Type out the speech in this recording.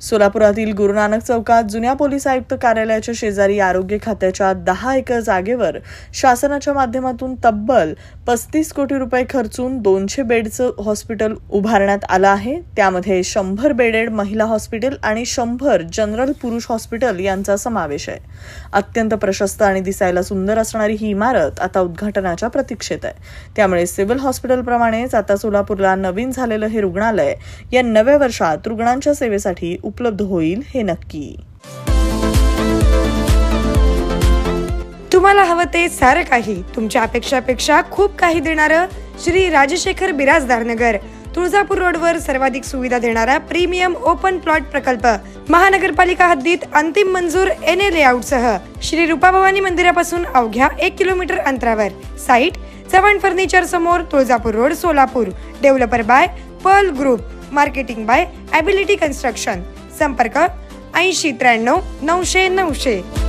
सोलापुरातील गुरुनानक चौकात जुन्या पोलीस आयुक्त कार्यालयाच्या शेजारी आरोग्य खात्याच्या दहा एकर जागेवर शासनाच्या माध्यमातून तब्बल पस्तीस कोटी रुपये खर्चून दोनशे बेडचं हॉस्पिटल उभारण्यात आलं आहे. त्यामध्ये शंभर बेडेड महिला हॉस्पिटल आणि शंभर जनरल पुरुष हॉस्पिटल यांचा समावेश आहे. अत्यंत प्रशस्त आणि दिसायला सुंदर असणारी ही इमारत आता उद्घाटनाच्या प्रतीक्षेत आहे. त्यामुळे सिव्हिल हॉस्पिटलप्रमाणेच आता सोलापूरला नवीन झालेलं हे रुग्णालय या नव्या वर्षात रुग्णांच्या सेवेसाठी उपलब्ध होईल हे नक्की. तुम्हाला हवं ते सारं काही तुमच्या अपेक्षापेक्षा खूप काही देणारं श्री राजशेखर बिराजदार नगर तुळजापूर रोडवर सर्वाधिक सुविधा देणारा प्रीमियम ओपन प्लॉट प्रकल्प महानगरपालिका हद्दीत अंतिम मंजूर एन ए लेआउटसह. श्री रुपाभवानी मंदिरापासून अवघ्या एक किलोमीटर अंतरावर. साईट चव्हाण फर्निचर समोर Tuljapur road Solapur. Developer by Pearl group. Marketing by ability construction. संपर्क ऐंशी त्र्याण्णव नऊशे नऊशे.